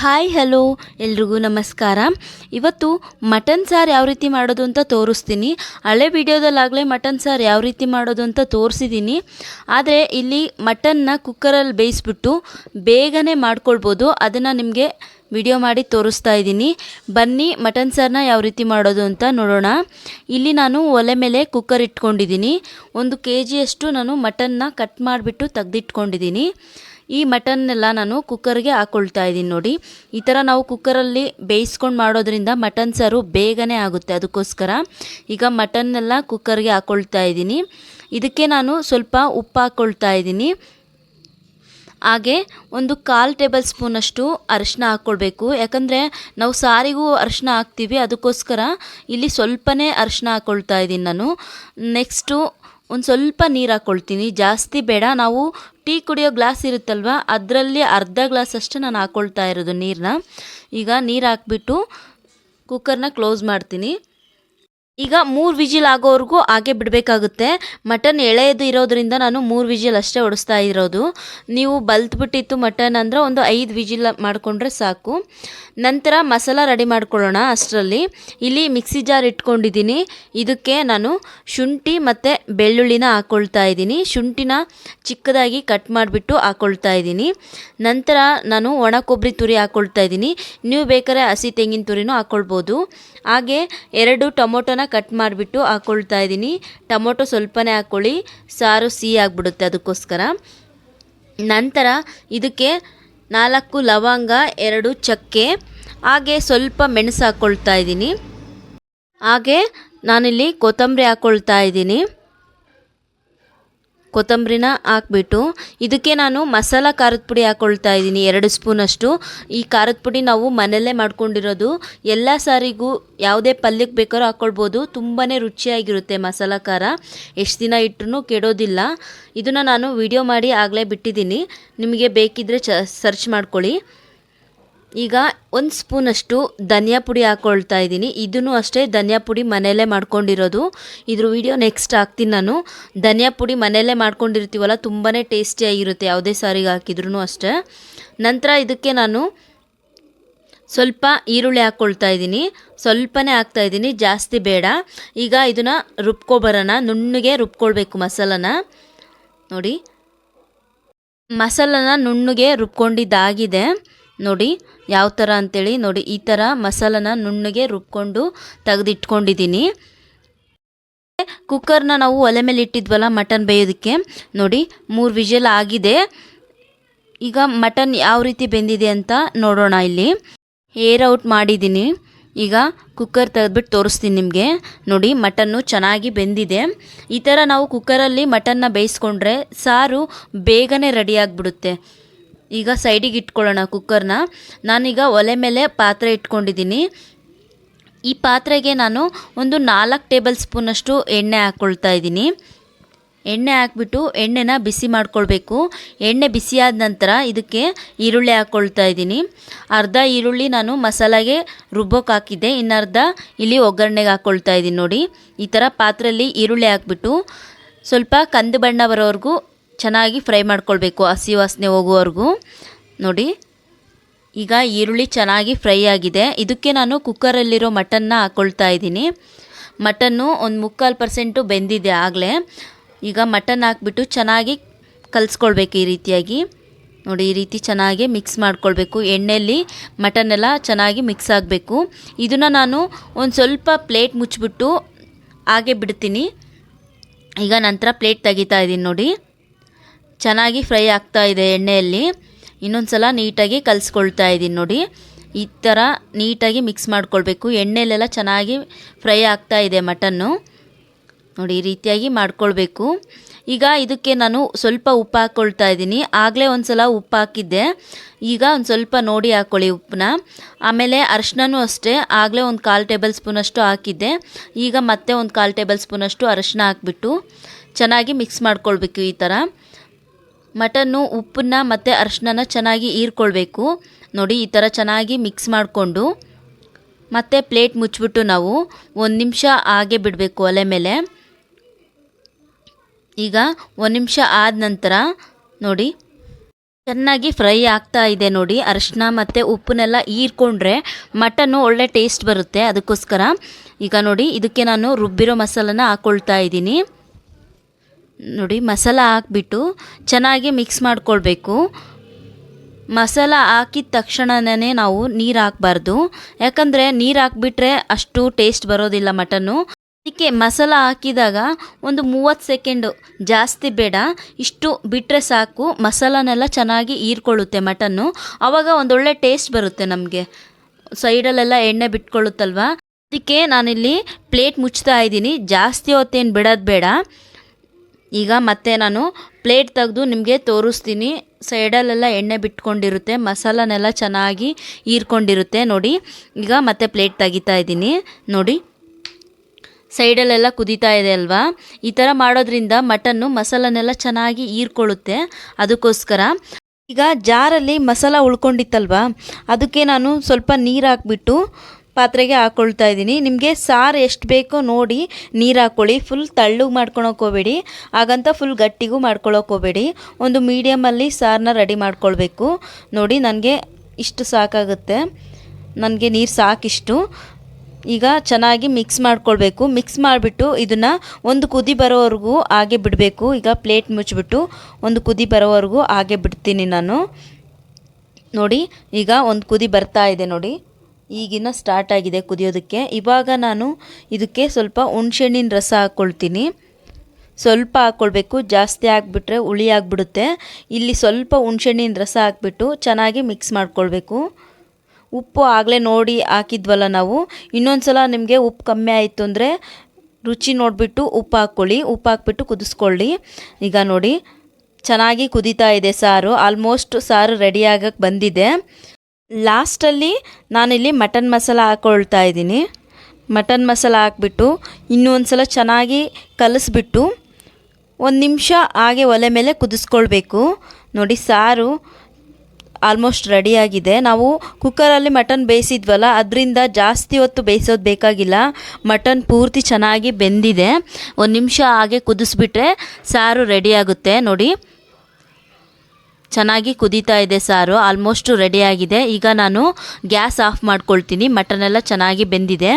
Hi, hello. ಎಲ್ರಿಗೂ ನಮಸ್ಕಾರ. ಇವತ್ತು ಮಟನ್ ಸಾರು ಯಾವ ರೀತಿ ಮಾಡೋದು ಅಂತ ತೋರಿಸ್ತೀನಿ. ಹಳೆ ವಿಡಿಯೋದಲ್ಲಾಗಲೇ ಮಟನ್ ಸಾರು ಯಾವ ರೀತಿ ಮಾಡೋದು ಅಂತ ತೋರಿಸಿದ್ದೀನಿ. ಆದರೆ ಇಲ್ಲಿ ಮಟನ್ನ ಕುಕ್ಕರಲ್ಲಿ ಬೇಯಿಸ್ಬಿಟ್ಟು ಬೇಗನೆ ಮಾಡ್ಕೊಳ್ಬೋದು. ಅದನ್ನು ನಿಮಗೆ ವಿಡಿಯೋ ಮಾಡಿ ತೋರಿಸ್ತಾ ಇದ್ದೀನಿ. ಬನ್ನಿ ಮಟನ್ ಸಾರನ್ನ ಯಾವ ರೀತಿ ಮಾಡೋದು ಅಂತ ನೋಡೋಣ. ಇಲ್ಲಿ ನಾನು ಒಲೆ ಮೇಲೆ ಕುಕ್ಕರ್ ಇಟ್ಕೊಂಡಿದ್ದೀನಿ. ಒಂದು ಕೆ ಜಿಯಷ್ಟು ನಾನು ಮಟನ್ನ ಕಟ್ ಮಾಡಿಬಿಟ್ಟು ತೆಗೆದಿಟ್ಕೊಂಡಿದ್ದೀನಿ. ಈ ಮಟನ್ನೆಲ್ಲ ನಾನು ಕುಕ್ಕರ್ಗೆ ಹಾಕ್ಕೊಳ್ತಾ ಇದ್ದೀನಿ ನೋಡಿ. ಈ ಥರ ನಾವು ಕುಕ್ಕರಲ್ಲಿ ಬೇಯಿಸ್ಕೊಂಡು ಮಾಡೋದ್ರಿಂದ ಮಟನ್ ಸಾರು ಬೇಗನೆ ಆಗುತ್ತೆ ಅದಕ್ಕೋಸ್ಕರ. ಈಗ ಮಟನ್ನೆಲ್ಲ ಕುಕ್ಕರ್ಗೆ ಹಾಕ್ಕೊಳ್ತಾ ಇದ್ದೀನಿ. ಇದಕ್ಕೆ ನಾನು ಸ್ವಲ್ಪ ಉಪ್ಪು ಹಾಕ್ಕೊಳ್ತಾ ಇದ್ದೀನಿ. ಹಾಗೆ ಒಂದು ಕಾಲು ಟೇಬಲ್ ಸ್ಪೂನಷ್ಟು ಅರಿಶಿನ ಹಾಕ್ಕೊಳ್ಬೇಕು ಯಾಕಂದರೆ ನಾವು ಸಾರಿಗೂ ಅರಿಶಿನ ಹಾಕ್ತೀವಿ, ಅದಕ್ಕೋಸ್ಕರ ಇಲ್ಲಿ ಸ್ವಲ್ಪನೇ ಅರಿಶಿನ ಹಾಕ್ಕೊಳ್ತಾ ಇದ್ದೀನಿ ನಾನು. ನೆಕ್ಸ್ಟು ಒಂದು ಸ್ವಲ್ಪ ನೀರು ಹಾಕ್ಕೊಳ್ತೀನಿ ಜಾಸ್ತಿ ಬೇಡ, ನಾವು ಟೀ ಕುಡಿಯೋ ಗ್ಲಾಸ್ ಇರುತ್ತಲ್ವ? ಅದರಲ್ಲಿ ಅರ್ಧ ಗ್ಲಾಸ್ ಅಷ್ಟು ನಾನು ಹಾಕ್ಕೊಳ್ತಾ ಇರೋದು ನೀರನ್ನ ಈಗ ನೀರು ಹಾಕ್ಬಿಟ್ಟು ಕುಕ್ಕರ್ನ ಕ್ಲೋಸ್ ಮಾಡ್ತೀನಿ. ಈಗ ಮೂರು ವಿಜಿಲ್ ಆಗೋವರೆಗೂ ಹಾಗೆ ಬಿಡಬೇಕಾಗುತ್ತೆ. ಮಟನ್ ಎಳೆಯದು ಇರೋದ್ರಿಂದ ನಾನು ಮೂರು ವಿಜಿಲ್ ಅಷ್ಟೇ ಹೊಡೆಸ್ತಾ ಇರೋದು. ನೀವು ಬಲ್ತ್ಬಿಟ್ಟಿತ್ತು ಮಟನ್ ಅಂದರೆ ಒಂದು ಐದು ವಿಜಿಲ್ ಮಾಡಿಕೊಂಡ್ರೆ ಸಾಕು. ನಂತರ ಮಸಾಲ ರೆಡಿ ಮಾಡ್ಕೊಳ್ಳೋಣ ಅಷ್ಟರಲ್ಲಿ. ಇಲ್ಲಿ ಮಿಕ್ಸಿ ಜಾರ್ ಇಟ್ಕೊಂಡಿದ್ದೀನಿ. ಇದಕ್ಕೆ ನಾನು ಶುಂಠಿ ಮತ್ತು ಬೆಳ್ಳುಳ್ಳಿನ ಹಾಕ್ಕೊಳ್ತಾ ಇದ್ದೀನಿ. ಶುಂಠಿನ ಚಿಕ್ಕದಾಗಿ ಕಟ್ ಮಾಡಿಬಿಟ್ಟು ಹಾಕ್ಕೊಳ್ತಾ ಇದ್ದೀನಿ. ನಂತರ ನಾನು ಒಣ ಕೊಬ್ಬರಿ ತುರಿ ಹಾಕ್ಕೊಳ್ತಾ ಇದ್ದೀನಿ. ನೀವು ಬೇಕಾದ್ರೆ ಹಸಿ ತೆಂಗಿನ ತುರಿನೂ ಹಾಕ್ಕೊಳ್ಬೋದು ಹಾಗೆ ಎರಡು ಟೊಮೊಟೊನ ಕಟ್ ಮಾಡಿಬಿಟ್ಟು ಹಾಕ್ಕೊಳ್ತಾ ಇದ್ದೀನಿ. ಟೊಮೊಟೊ ಸ್ವಲ್ಪನೇ ಹಾಕ್ಕೊಳ್ಳಿ. ಸಾರು ಸಿಹಿ ಆಗಿಬಿಡುತ್ತೆ ಅದಕ್ಕೋಸ್ಕರ. ನಂತರ ಇದಕ್ಕೆ ನಾಲ್ಕು ಲವಂಗ, ಎರಡು ಚಕ್ಕೆ, ಹಾಗೆ ಸ್ವಲ್ಪ ಮೆಣಸು ಹಾಕ್ಕೊಳ್ತಾ ಇದ್ದೀನಿ. ಹಾಗೆ ನಾನಿಲ್ಲಿ ಕೊತ್ತಂಬರಿ ಹಾಕ್ಕೊಳ್ತಾ ಇದ್ದೀನಿ. ಕೊತ್ತಂಬರಿನ ಹಾಕ್ಬಿಟ್ಟು ಇದಕ್ಕೆ ನಾನು ಮಸಾಲ ಖಾರದ ಪುಡಿ ಹಾಕ್ಕೊಳ್ತಾ ಇದ್ದೀನಿ, ಎರಡು ಸ್ಪೂನಷ್ಟು ಈ ಖಾರದ ಪುಡಿ ನಾವು ಮನೆಯಲ್ಲೇ ಮಾಡ್ಕೊಂಡಿರೋದು. ಎಲ್ಲ ಸಾರಿಗೂ ಯಾವುದೇ ಪಲ್ಯಕ್ಕೆ ಬೇಕಾದ್ರೂ ಹಾಕ್ಕೊಳ್ಬೋದು ತುಂಬಾ ರುಚಿಯಾಗಿರುತ್ತೆ ಮಸಾಲ ಖಾರ. ಎಷ್ಟು ದಿನ ಇಟ್ಟರೂ ಕೆಡೋದಿಲ್ಲ. ಇದನ್ನು ನಾನು ವಿಡಿಯೋ ಮಾಡಿ ಆಗಲೇ ಬಿಟ್ಟಿದ್ದೀನಿ. ನಿಮಗೆ ಬೇಕಿದ್ದರೆ ಸರ್ಚ್ ಮಾಡ್ಕೊಳ್ಳಿ. ಈಗ ಒಂದು ಸ್ಪೂನಷ್ಟು ಧನಿಯಾ ಪುಡಿ ಹಾಕ್ಕೊಳ್ತಾ ಇದ್ದೀನಿ. ಇದನ್ನು ಅಷ್ಟೇ ಧನಿಯಾ ಪುಡಿ ಮನೆಯಲ್ಲೇ ಮಾಡ್ಕೊಂಡಿರೋದು. ಇದ್ರ ವಿಡಿಯೋ ನೆಕ್ಸ್ಟ್ ಹಾಕ್ತೀನಿ ನಾನು. ಧನಿಯಾ ಪುಡಿ ಮನೆಯಲ್ಲೇ ಮಾಡ್ಕೊಂಡಿರ್ತೀವಲ್ಲ ತುಂಬಾ ಟೇಸ್ಟಿಯಾಗಿರುತ್ತೆ ಯಾವುದೇ ಸಾರಿಗೆ ಹಾಕಿದ್ರೂ ಅಷ್ಟೇ. ನಂತರ ಇದಕ್ಕೆ ನಾನು ಸ್ವಲ್ಪ ಈರುಳ್ಳಿ ಹಾಕ್ಕೊಳ್ತಾ ಇದ್ದೀನಿ. ಸ್ವಲ್ಪನೇ ಹಾಕ್ತಾ ಇದ್ದೀನಿ, ಜಾಸ್ತಿ ಬೇಡ. ಈಗ ಇದನ್ನು ರುಬ್ಕೊಬರೋಣ ನುಣ್ಣಗೆ ರುಬ್ಕೊಳ್ಬೇಕು ಮಸಾಲನ. ನೋಡಿ. ಮಸಾಲನ ನುಣ್ಣಗೆ ರುಬ್ಕೊಂಡಿದ್ದಾಗಿದೆ. ನೋಡಿ, ಯಾವ ಥರ ಅಂತೇಳಿ ನೋಡಿ, ಈ ಥರ ಮಸಾಲನ ನುಣ್ಣಗೆ ರುಬ್ಕೊಂಡು ತೆಗೆದಿಟ್ಕೊಂಡಿದ್ದೀನಿ. ಕುಕ್ಕರ್ನ ನಾವು ಒಲೆ ಮೇಲೆ ಇಟ್ಟಿದ್ವಲ್ಲ ಮಟನ್ ಬೇಯೋದಕ್ಕೆ. ನೋಡಿ, ಮೂರು ವಿಷಲ್ ಆಗಿದೆ. ಈಗ ಮಟನ್ ಯಾವ ರೀತಿ ಬೆಂದಿದೆ ಅಂತ ನೋಡೋಣ ಇಲ್ಲಿ. ಏರ್ ಔಟ್ ಮಾಡಿದ್ದೀನಿ. ಈಗ ಕುಕ್ಕರ್ ತೆಗೆದ್ಬಿಟ್ಟು ತೋರಿಸ್ತೀನಿ ನಿಮಗೆ. ನೋಡಿ ಮಟನ್ನು ಚೆನ್ನಾಗಿ ಬೆಂದಿದೆ. ಈ ಥರ ನಾವು ಕುಕ್ಕರಲ್ಲಿ ಮಟನ್ನ ಬೇಯಿಸ್ಕೊಂಡ್ರೆ ಸಾರು ಬೇಗನೆ ರೆಡಿ ಆಗಿಬಿಡುತ್ತೆ. ಈಗ ಸೈಡಿಗೆ ಇಟ್ಕೊಳ್ಳೋಣ ಕುಕ್ಕರ್ನ ನಾನೀಗ ಒಲೆ ಮೇಲೆ ಪಾತ್ರೆ ಇಟ್ಕೊಂಡಿದ್ದೀನಿ. ಈ ಪಾತ್ರೆಗೆ ನಾನು ಒಂದು ನಾಲ್ಕು ಟೇಬಲ್ ಸ್ಪೂನಷ್ಟು ಎಣ್ಣೆ ಹಾಕ್ಕೊಳ್ತಾ ಇದ್ದೀನಿ. ಎಣ್ಣೆ ಹಾಕ್ಬಿಟ್ಟು ಎಣ್ಣೆನ ಬಿಸಿ ಮಾಡ್ಕೊಳ್ಬೇಕು. ಎಣ್ಣೆ ಬಿಸಿಯಾದ ನಂತರ ಇದಕ್ಕೆ ಈರುಳ್ಳಿ ಹಾಕ್ಕೊಳ್ತಾ ಇದ್ದೀನಿ. ಅರ್ಧ ಈರುಳ್ಳಿ ನಾನು ಮಸಾಲಾಗೆ ರುಬ್ಬೋಕೆ ಹಾಕಿದ್ದೆ. ಇನ್ನರ್ಧ ಇಲ್ಲಿ ಒಗ್ಗರಣೆಗೆ ಹಾಕ್ಕೊಳ್ತಾ ಇದ್ದೀನಿ ನೋಡಿ. ಈ ಥರ ಪಾತ್ರೆಯಲ್ಲಿ ಈರುಳ್ಳಿ ಹಾಕ್ಬಿಟ್ಟು ಸ್ವಲ್ಪ ಕಂದು ಬಣ್ಣ ಬರೋವರೆಗೂ ಚೆನ್ನಾಗಿ ಫ್ರೈ ಮಾಡ್ಕೊಳ್ಬೇಕು, ಹಸಿ ವಾಸನೆ ಹೋಗುವವರೆಗೂ. ನೋಡಿ, ಈಗ ಈರುಳ್ಳಿ ಚೆನ್ನಾಗಿ ಫ್ರೈ ಆಗಿದೆ. ಇದಕ್ಕೆ ನಾನು ಕುಕ್ಕರಲ್ಲಿರೋ ಮಟನ್ನ ಹಾಕ್ಕೊಳ್ತಾ ಇದ್ದೀನಿ. ಮಟನ್ನು ಒಂದು ಮುಕ್ಕಾಲು ಪರ್ಸೆಂಟು ಬೆಂದಿದೆ ಆಗಲೇ. ಈಗ ಮಟನ್ ಹಾಕ್ಬಿಟ್ಟು ಚೆನ್ನಾಗಿ ಕಲಿಸ್ಕೊಳ್ಬೇಕು ಈ ರೀತಿಯಾಗಿ. ನೋಡಿ, ಈ ರೀತಿ ಚೆನ್ನಾಗಿ ಮಿಕ್ಸ್ ಮಾಡ್ಕೊಳ್ಬೇಕು. ಎಣ್ಣೆಯಲ್ಲಿ ಮಟನ್ನೆಲ್ಲ ಚೆನ್ನಾಗಿ ಮಿಕ್ಸ್ ಆಗಬೇಕು. ಇದನ್ನು ನಾನು ಒಂದು ಸ್ವಲ್ಪ ಪ್ಲೇಟ್ ಮುಚ್ಚಿಬಿಟ್ಟು ಹಾಗೆ ಬಿಡ್ತೀನಿ. ಈಗ ನಂತರ ಪ್ಲೇಟ್ ತೆಗಿತಾ ಇದ್ದೀನಿ ನೋಡಿ. ಚೆನ್ನಾಗಿ ಫ್ರೈ ಆಗ್ತಾ ಇದೆ ಎಣ್ಣೆಯಲ್ಲಿ. ಇನ್ನೊಂದು ಸಲ ನೀಟಾಗಿ ಕಲಿಸ್ಕೊಳ್ತಾ ಇದ್ದೀನಿ ನೋಡಿ. ಈ ಥರ ನೀಟಾಗಿ ಮಿಕ್ಸ್ ಮಾಡ್ಕೊಳ್ಬೇಕು. ಎಣ್ಣೆಯಲ್ಲೆಲ್ಲ ಚೆನ್ನಾಗಿ ಫ್ರೈ ಆಗ್ತಾ ಇದೆ ಮಟನ್ನು. ನೋಡಿ, ಈ ರೀತಿಯಾಗಿ ಮಾಡ್ಕೊಳ್ಬೇಕು. ಈಗ ಇದಕ್ಕೆ ನಾನು ಸ್ವಲ್ಪ ಉಪ್ಪು ಹಾಕ್ಕೊಳ್ತಾ ಇದ್ದೀನಿ ಆಗಲೇ ಒಂದು ಸಲ ಉಪ್ಪು ಹಾಕಿದ್ದೆ. ಈಗ ಒಂದು ಸ್ವಲ್ಪ ನೋಡಿ ಹಾಕ್ಕೊಳ್ಳಿ ಉಪ್ಪನ್ನ. ಆಮೇಲೆ ಅರಿಶಿನೂ ಅಷ್ಟೇ. ಆಗಲೇ ಒಂದು ಕಾಲು ಟೇಬಲ್ ಸ್ಪೂನಷ್ಟು ಹಾಕಿದ್ದೆ. ಈಗ ಮತ್ತೆ ಒಂದು ಕಾಲು ಟೇಬಲ್ ಸ್ಪೂನಷ್ಟು ಅರಿಶಿನ ಹಾಕ್ಬಿಟ್ಟು ಚೆನ್ನಾಗಿ ಮಿಕ್ಸ್ ಮಾಡ್ಕೊಳ್ಬೇಕು ಈ ಥರ ಮಟನ್ನು, ಉಪ್ಪನ್ನ ಮತ್ತು ಅರಿಶಿನ ಚೆನ್ನಾಗಿ ಹೀರ್ಕೊಳ್ಬೇಕು. ನೋಡಿ, ಈ ಥರ ಚೆನ್ನಾಗಿ ಮಿಕ್ಸ್ ಮಾಡಿಕೊಂಡು. ಮತ್ತು ಪ್ಲೇಟ್ ಮುಚ್ಚಿಬಿಟ್ಟು ನಾವು ಒಂದು ನಿಮಿಷ ಹಾಗೆ ಬಿಡಬೇಕು ಒಲೆ ಮೇಲೆ. ಈಗ ಒಂದು ನಿಮಿಷ ಆದ ನಂತರ ನೋಡಿ, ಚೆನ್ನಾಗಿ ಫ್ರೈ ಆಗ್ತಾ ಇದೆ ನೋಡಿ. ಅರಿಶಿನ ಮತ್ತು ಉಪ್ಪನ್ನೆಲ್ಲ ಹೀರ್ಕೊಂಡ್ರೆ ಮಟನ್ನು ಒಳ್ಳೆ ಟೇಸ್ಟ್ ಬರುತ್ತೆ. ಅದಕ್ಕೋಸ್ಕರ ಈಗ ನೋಡಿ, ಇದಕ್ಕೆ ನಾನು ರುಬ್ಬಿರೋ ಮಸಾಲನ ಹಾಕ್ಕೊಳ್ತಾ ಇದ್ದೀನಿ. ನೋಡಿ, ಮಸಾಲ ಹಾಕ್ಬಿಟ್ಟು ಚೆನ್ನಾಗಿ ಮಿಕ್ಸ್ ಮಾಡ್ಕೊಳ್ಬೇಕು. ಮಸಾಲ ಹಾಕಿದ ತಕ್ಷಣನೇ ನಾವು ನೀರು ಹಾಕಬಾರ್ದು. ಯಾಕಂದರೆ ನೀರು ಹಾಕ್ಬಿಟ್ರೆ ಅಷ್ಟು ಟೇಸ್ಟ್ ಬರೋದಿಲ್ಲ ಮಟನ್ನು. ಅದಕ್ಕೆ ಮಸಾಲ ಹಾಕಿದಾಗ ಒಂದು ಮೂವತ್ತು ಸೆಕೆಂಡು ಜಾಸ್ತಿ ಬೇಡ. ಇಷ್ಟು ಬಿಟ್ಟರೆ ಸಾಕು. ಮಸಾಲನೆಲ್ಲ ಚೆನ್ನಾಗಿ ಹೀರ್ಕೊಳ್ಳುತ್ತೆ ಮಟನ್ನು. ಆವಾಗ ಒಂದೊಳ್ಳೆ ಟೇಸ್ಟ್ ಬರುತ್ತೆ ನಮಗೆ. ಸೈಡಲ್ಲೆಲ್ಲ ಎಣ್ಣೆ ಬಿಟ್ಕೊಳ್ಳುತ್ತಲ್ವ? ಅದಕ್ಕೆ ನಾನಿಲ್ಲಿ ಪ್ಲೇಟ್ ಮುಚ್ತಾ ಇದ್ದೀನಿ. ಜಾಸ್ತಿ ಹೊತ್ತೇನು ಬಿಡೋದು ಬೇಡ. ಈಗ ಮತ್ತೆ ನಾನು ಪ್ಲೇಟ್ ತೆಗೆದು ನಿಮಗೆ ತೋರಿಸ್ತೀನಿ. ಸೈಡಲ್ಲೆಲ್ಲ ಎಣ್ಣೆ ಬಿಟ್ಕೊಂಡಿರುತ್ತೆ. ಮಸಾಲನೆಲ್ಲ ಚೆನ್ನಾಗಿ ಹೀರ್ಕೊಂಡಿರುತ್ತೆ. ನೋಡಿ, ಈಗ ಮತ್ತೆ ಪ್ಲೇಟ್ ತೆಗಿತಾ ಇದ್ದೀನಿ. ನೋಡಿ, ಸೈಡಲ್ಲೆಲ್ಲ ಕುದೀತಾ ಇದೆ ಅಲ್ವಾ? ಈ ಥರ ಮಾಡೋದ್ರಿಂದ ಮಟನ್ನು ಮಸಾಲನೆಲ್ಲ ಚೆನ್ನಾಗಿ ಹೀರ್ಕೊಳ್ಳುತ್ತೆ. ಅದಕ್ಕೋಸ್ಕರ ಈಗ ಜಾರಲ್ಲಿ ಮಸಾಲ ಉಳ್ಕೊಂಡಿತ್ತಲ್ವಾ? ಅದಕ್ಕೆ ನಾನು ಸ್ವಲ್ಪ ನೀರು ಹಾಕ್ಬಿಟ್ಟು ಪಾತ್ರೆಗೆ ಹಾಕ್ಕೊಳ್ತಾ ಇದ್ದೀನಿ. ನಿಮಗೆ ಸಾರು ಎಷ್ಟು ಬೇಕೋ ನೋಡಿ ನೀರು ಹಾಕ್ಕೊಳ್ಳಿ ಫುಲ್ ತಳ್ಳಗೆ ಮಾಡ್ಕೊಳಕ್ಕೆ ಹೋಗಬೇಡಿ. ಹಾಗಂತ ಫುಲ್ ಗಟ್ಟಿಗೂ ಮಾಡ್ಕೊಳಕ್ಕೆ ಹೋಗಬೇಡಿ. ಒಂದು ಮೀಡಿಯಮಲ್ಲಿ ಸಾರನ್ನ ರೆಡಿ ಮಾಡ್ಕೊಳ್ಬೇಕು. ನೋಡಿ ನನಗೆ ಇಷ್ಟು ಸಾಕಾಗುತ್ತೆ. ನನಗೆ ನೀರು ಸಾಕಿಷ್ಟು. ಈಗ ಚೆನ್ನಾಗಿ ಮಿಕ್ಸ್ ಮಾಡ್ಕೊಳ್ಬೇಕು. ಮಿಕ್ಸ್ ಮಾಡಿಬಿಟ್ಟು ಇದನ್ನು ಒಂದು ಕುದಿ ಬರೋವರೆಗೂ ಹಾಗೆ ಬಿಡಬೇಕು. ಈಗ ಪ್ಲೇಟ್ ಮುಚ್ಚಿಬಿಟ್ಟು ಒಂದು ಕುದಿ ಬರೋವರೆಗೂ ಹಾಗೆ ಬಿಡ್ತೀನಿ ನಾನು. ನೋಡಿ, ಈಗ ಒಂದು ಕುದಿ ಬರ್ತಾ ಇದೆ ನೋಡಿ. ಈಗಿನ ಸ್ಟಾರ್ಟ್ ಆಗಿದೆ ಕುದಿಯೋದಕ್ಕೆ. ಇವಾಗ ನಾನು ಇದಕ್ಕೆ ಸ್ವಲ್ಪ ಹುಣ್ಸೆಹಣ್ಣಿನ ರಸ ಹಾಕ್ಕೊಳ್ತೀನಿ ಸ್ವಲ್ಪ ಹಾಕ್ಕೊಳ್ಬೇಕು ಜಾಸ್ತಿ ಹಾಕ್ಬಿಟ್ರೆ ಹುಳಿ ಆಗಿಬಿಡುತ್ತೆ. ಇಲ್ಲಿ ಸ್ವಲ್ಪ ಹುಣ್ಸೆಹಣ್ಣಿನ ರಸ ಹಾಕ್ಬಿಟ್ಟು ಚೆನ್ನಾಗಿ ಮಿಕ್ಸ್ ಮಾಡ್ಕೊಳ್ಬೇಕು. ಉಪ್ಪು ಆಗಲೇ ನೋಡಿ ಹಾಕಿದ್ವಲ್ಲ ನಾವು. ಇನ್ನೊಂದು ಸಲ ನಿಮಗೆ ಉಪ್ಪು ಕಮ್ಮಿ ಆಯಿತು ಅಂದರೆ ರುಚಿ ನೋಡಿಬಿಟ್ಟು ಉಪ್ಪು ಹಾಕ್ಕೊಳ್ಳಿ ಉಪ್ಪು ಹಾಕ್ಬಿಟ್ಟು ಕುದಿಸ್ಕೊಳ್ಳಿ. ಈಗ ನೋಡಿ, ಚೆನ್ನಾಗಿ ಕುದೀತಾ ಇದೆ ಸಾರು. ಆಲ್ಮೋಸ್ಟ್ ಸಾರು ರೆಡಿಯಾಗಕ್ಕೆ ಬಂದಿದೆ. ಲಾಸ್ಟಲ್ಲಿ ನಾನಿಲ್ಲಿ ಮಟನ್ ಮಸಾಲ ಹಾಕ್ಕೊಳ್ತಾ ಇದ್ದೀನಿ. ಮಟನ್ ಮಸಾಲ ಹಾಕ್ಬಿಟ್ಟು ಇನ್ನೂ ಒಂದು ಸಲ ಚೆನ್ನಾಗಿ ಕಲಿಸ್ಬಿಟ್ಟು ಒಂದು ನಿಮಿಷ ಹಾಗೆ ಒಲೆ ಮೇಲೆ ಕುದಿಸ್ಕೊಳ್ಬೇಕು. ನೋಡಿ ಸಾರು ಆಲ್ಮೋಸ್ಟ್ ರೆಡಿಯಾಗಿದೆ ನಾವು ಕುಕ್ಕರಲ್ಲಿ ಮಟನ್ ಬೇಯಿಸಿದ್ವಲ್ಲ, ಅದರಿಂದ ಜಾಸ್ತಿ ಹೊತ್ತು ಬೇಯಿಸೋದು ಬೇಕಾಗಿಲ್ಲ. ಮಟನ್ ಪೂರ್ತಿ ಚೆನ್ನಾಗಿ ಬೆಂದಿದೆ. ಒಂದು ನಿಮಿಷ ಹಾಗೆ ಕುದಿಸ್ಬಿಟ್ರೆ ಸಾರು ರೆಡಿಯಾಗುತ್ತೆ ನೋಡಿ. ಚೆನ್ನಾಗಿ ಕುದೀತಾ ಇದೆ ಸಾರು ಆಲ್ಮೋಸ್ಟು ರೆಡಿಯಾಗಿದೆ ಈಗ ನಾನು ಗ್ಯಾಸ್ ಆಫ್ ಮಾಡ್ಕೊಳ್ತೀನಿ. ಮಟನ್ ಎಲ್ಲ ಚೆನ್ನಾಗಿ ಬೆಂದಿದೆ.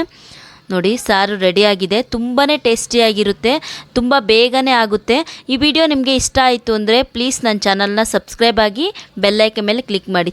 ನೋಡಿ, ಸಾರು ರೆಡಿಯಾಗಿದೆ ತುಂಬಾ ಟೇಸ್ಟಿಯಾಗಿರುತ್ತೆ ತುಂಬ ಬೇಗನೆ ಆಗುತ್ತೆ. ಈ ವಿಡಿಯೋ ನಿಮಗೆ ಇಷ್ಟ ಆಯಿತು ಅಂದರೆ ಪ್ಲೀಸ್ ನನ್ನ ಚಾನಲ್ನ ಸಬ್ಸ್ಕ್ರೈಬ್ ಆಗಿ ಬೆಲ್ಲೈಕೆ ಮೇಲೆ ಕ್ಲಿಕ್ ಮಾಡಿ.